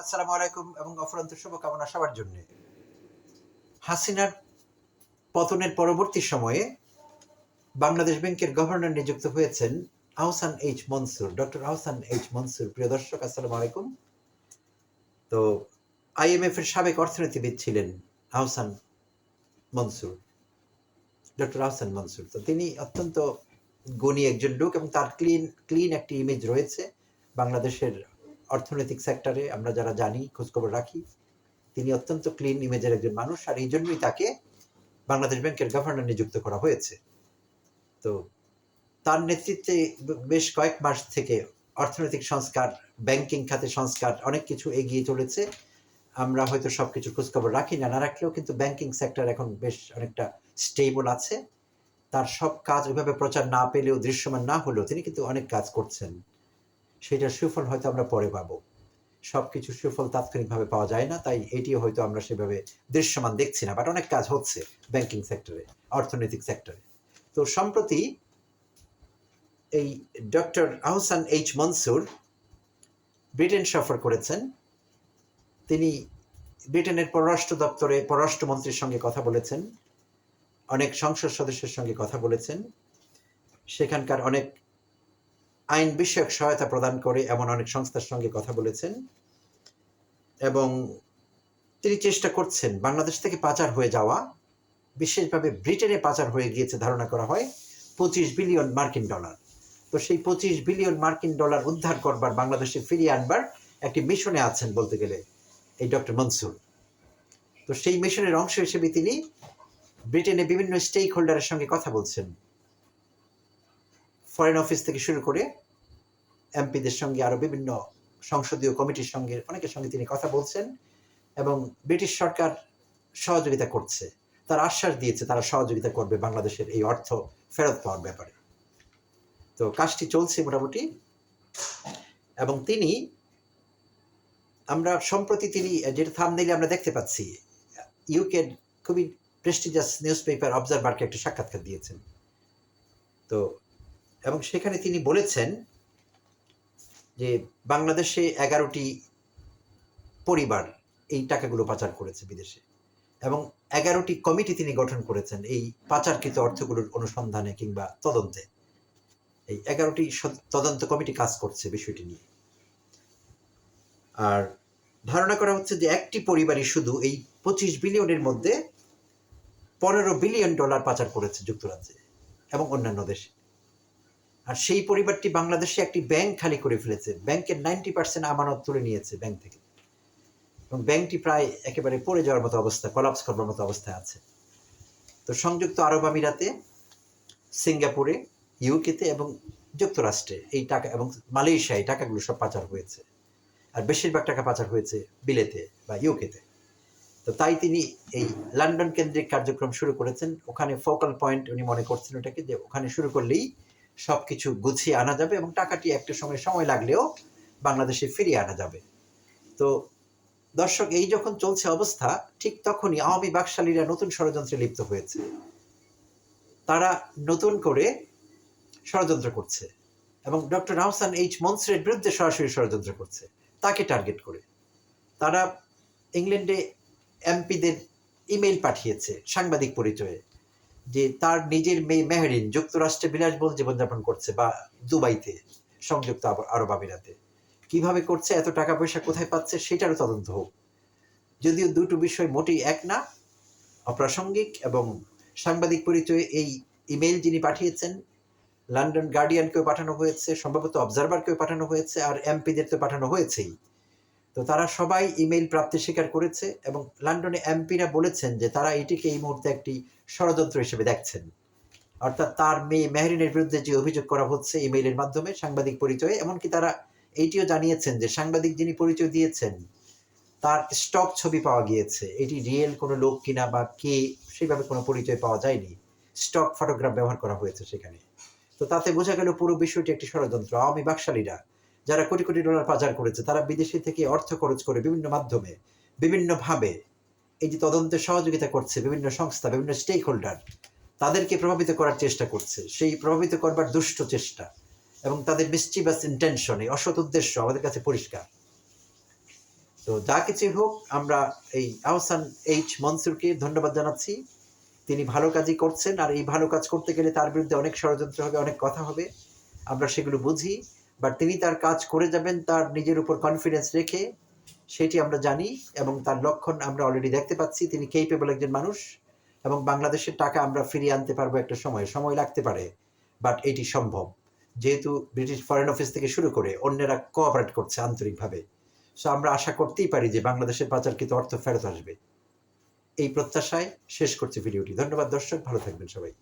আসসালামু আলাইকুম এবং অফুরন্ত শুভকামনা সবার জন্য। হাসিনার পতনের পরবর্তী সময়ে বাংলাদেশ ব্যাংকের গভর্নর নিযুক্ত হয়েছেন Ahsan H Mansur, doctor Ahsan H Mansur. প্রিয় দর্শক, আসসালামু আলাইকুম। তো আইএমএফ এর সাবেক অর্থনীতিবিদ ছিলেন আহসান মনসুর, ডক্টর আহসান মনসুর। তো তিনি অত্যন্ত গুণী একজন লোক এবং তার ক্লিন ক্লিন একটি ইমেজ রয়েছে বাংলাদেশের অর্থনৈতিক সেক্টরে আমরা যারা জানি, খোঁজখবর রাখি, তিনি অত্যন্ত ক্লিন ইমেজের একজন মানুষ আর এই জন্যই তাকে বাংলাদেশ ব্যাংকের গভর্নর নিযুক্ত করা হয়েছে। তো তার নেতৃত্বে বেশ কয়েক মাস থেকে অর্থনৈতিক সংস্কার ব্যাংকিং খাতে সংস্কার অনেক কিছু এগিয়ে চলেছে। আমরা হয়তো সব কিছু খোঁজখবর রাখি না না রাখলেও কিন্তু ব্যাংকিং সেক্টর এখন বেশ অনেকটা স্টেবল আছে। তার সব কাজ ওইভাবে প্রচার না পেলেও দৃশ্যমান না হলেও তিনি কিন্তু অনেক কাজ করছেন। সেটার সুফল হয়তো আমরা পরে পাবো। সব কিছু সুফল তাৎক্ষণিকভাবে পাওয়া যায় না, তাই এটিও হয়তো আমরা সেভাবে দৃশ্যমান দেখছি না বাট অনেক কাজ হচ্ছে ব্যাংকিং সেক্টরে অর্থনৈতিক সেক্টরে তো সম্প্রতি এই doctor Ahsan H Mansur Britain সফর করেছেন। তিনি ব্রিটেনের পররাষ্ট্র দপ্তরে পররাষ্ট্রমন্ত্রীর সঙ্গে কথা বলেছেন, অনেক সংসদ সদস্যের সঙ্গে কথা বলেছেন। সেখানকার অনেক আইন বিষয়ক সহায়তা প্রদান করে এমন অনেক সংস্থার সঙ্গে কথা বলেছেন এবং তিনি চেষ্টা করছেন বাংলাদেশ থেকে পাচার হয়ে যাওয়া, বিশেষভাবে ব্রিটেনে পাচার হয়ে গিয়েছে ধারণা করা হয়, পঁচিশ বিলিয়ন মার্কিন ডলার। তো সেই পঁচিশ বিলিয়ন মার্কিন ডলার উদ্ধার করবার, বাংলাদেশে ফিরিয়ে আনবার একটি মিশনে আছেন বলতে গেলে এই ডক্টর মনসুর। তো সেই মিশনের অংশ হিসেবে তিনি ব্রিটেনে বিভিন্ন স্টেক হোল্ডারের সঙ্গে কথা বলছেন। ফরেন অফিস থেকে শুরু করে এমপিদের সঙ্গে আরও বিভিন্ন সংসদীয় কমিটির সঙ্গে, অনেকের সঙ্গে তিনি কথা বলছেন এবং ব্রিটিশ সরকার সহযোগিতা করছে। তার আশ্বাস দিয়েছে তারা সহযোগিতা করবে বাংলাদেশের এই অর্থ ফেরত পাওয়ার ব্যাপারে। তো কাজটি চলছে মোটামুটি এবং তিনি আমরা সম্প্রতি তিনি যেটা থামনেইলে আমরা দেখতে পাচ্ছি ইউকে খুবই প্রেস্টিজিয়াস নিউজ পেপার অবজারভারকে একটা সাক্ষাৎকার দিয়েছেন। তো এবং সেখানে তিনি বলেছেন যে বাংলাদেশে এগারোটি পরিবার এই টাকাগুলো পাচার করেছে বিদেশে। এবং এগারোটি কমিটি তিনি গঠন করেছেন এই পাচারকৃত অর্থগুলোর অনুসন্ধানে কিংবা তদন্তে। এই এগারোটি তদন্ত কমিটি কাজ করছে বিষয়টি নিয়ে। আর ধারণা করা হচ্ছে যে একটি পরিবারই শুধু এই পঁচিশ বিলিয়নের মধ্যে পনেরো বিলিয়ন ডলার পাচার করেছে যুক্তরাজ্যে এবং অন্যান্য দেশে। আর সেই পরিবারটি বাংলাদেশে একটি ব্যাংক খালি করে ফেলেছে। ব্যাংকের নাইনটি পার্সেন্ট আমানত তুলে নিয়েছে ব্যাংক থেকে। এবং ব্যাংকটি প্রায় একেবারে পড়ে যাওয়ার মতো অবস্থা কলাপস করবার মতো অবস্থায় আছে। তো সংযুক্ত আরব আমিরাতে, সিঙ্গাপুরে ইউকেতে এবং যুক্তরাষ্ট্রে এই টাকা এবং মালয়েশিয়ায় টাকাগুলো সব পাচার হয়েছে। আর বেশিরভাগ টাকা পাচার হয়েছে বিলেতে বা ইউকেতে তো। তাই তিনি এই লন্ডন কেন্দ্রিক কার্যক্রম শুরু করেছেন। ওখানে ফোকাল পয়েন্ট উনি মনে করছেন ওটাকে যে ওখানে শুরু করলেই সব কিছু গুছিয়ে আনা যাবে এবং টাকাটি একটা সময় সময় লাগলেও বাংলাদেশে ফিরিয়ে আনা যাবে। তো দর্শক, এই যখন চলছে অবস্থা, ঠিক তখনই আওয়ামী বাকশালীরা নতুন ষড়যন্ত্রে লিপ্ত হয়েছে। তারা নতুন করে ষড়যন্ত্র করছে এবং ডক্টর আহসান এইচ মনসুরের বিরুদ্ধে সরাসরি ষড়যন্ত্র করছে, তাকে টার্গেট করে। তারা ইংল্যান্ডে এমপিদের ইমেল পাঠিয়েছে সাংবাদিক পরিচয়ে। যে তার নিজের মেয়ে মেহরিন যুক্তরাষ্ট্রে বিলাসবহুল জীবনযাপন করছে বা দুবাইতে সংযুক্ত আরব আমিরাতে। কীভাবে করছে, এত টাকা পয়সা কোথায় পাচ্ছে, সেটারও তদন্ত হোক। যদিও দুটো বিষয় মোটেই এক না, অপ্রাসঙ্গিক এবং সাংবাদিক পরিচয়ে এই ইমেল যিনি পাঠিয়েছেন, লন্ডন গার্ডিয়ানকেও পাঠানো হয়েছে, সম্ভবত অবজারভারকেও পাঠানো হয়েছে, আর এমপিদের তো পাঠানো হয়েছেই। তো তারা সবাই ইমেল প্রাপ্তি স্বীকার করেছে এবং লন্ডনে এমপিরা বলেছেন যে তারা এটিকে এই মুহূর্তে একটি ষড়যন্ত্র হিসেবে দেখছেন। অর্থাৎ তার মেয়ে মেহরিনের বিরুদ্ধে যে অভিযোগ করা হচ্ছে ইমেইলের মাধ্যমে সাংবাদিক পরিচয়ে, এমনকি তারা এইটিও জানিয়েছেন যে সাংবাদিক যিনি পরিচয় দিয়েছেন, তার স্টক ছবি পাওয়া গিয়েছে। এটি রিয়েল কোনো লোক কিনা বা কে, সেইভাবে কোনো পরিচয় পাওয়া যায়নি। স্টক ফটোগ্রাফ ব্যবহার করা হয়েছে সেখানে। তো তাতে বোঝা গেল পুরো বিষয়টি একটি ষড়যন্ত্র। আওয়ামী বাকশালীরা যারা কোটি কোটি ডলার পাচার করেছে, তারা বিদেশে থেকে অর্থ খরচ করে বিভিন্ন মাধ্যমে, বিভিন্নভাবে এই যে তদন্তে সহযোগিতা করছে বিভিন্ন সংস্থা, বিভিন্ন স্টেক হোল্ডার তাদেরকে প্রভাবিত করার চেষ্টা করছে। সেই প্রভাবিত করবার দুষ্ট চেষ্টা এবং তাদের মিস্টিভাস ইন্টেনশন এই অসৎ উদ্দেশ্য আমাদের কাছে পরিষ্কার। তো যা কিছু হোক, আমরা এই আহসান এইচ মনসুরকে ধন্যবাদ জানাচ্ছি। তিনি ভালো কাজই করছেন, আর এই ভালো কাজ করতে গেলে তার বিরুদ্ধে অনেক ষড়যন্ত্র হবে, অনেক কথা হবে। আমরা সেগুলো বুঝি। বাট তিনি তার কাজ করে যাবেন, তার নিজের উপর কনফিডেন্স রেখে, সেটি আমরা জানি এবং তার লক্ষণ আমরা অলরেডি দেখতে পাচ্ছি। তিনি কেপেবল একজন মানুষ এবং বাংলাদেশের টাকা আমরা ফিরিয়ে আনতে পারব একটা সময়। সময় লাগতে পারে বাট এটি সম্ভব। যেহেতু ব্রিটিশ ফরেন অফিস থেকে শুরু করে অন্যেরা কোঅপারেট করছে আন্তরিকভাবে। সো আমরা আশা করতেই পারি যে বাংলাদেশের পাচারকৃত অর্থ ফেরত আসবে। এই প্রত্যাশায় শেষ করছি ভিডিওটি। ধন্যবাদ দর্শক, ভালো থাকবেন সবাই।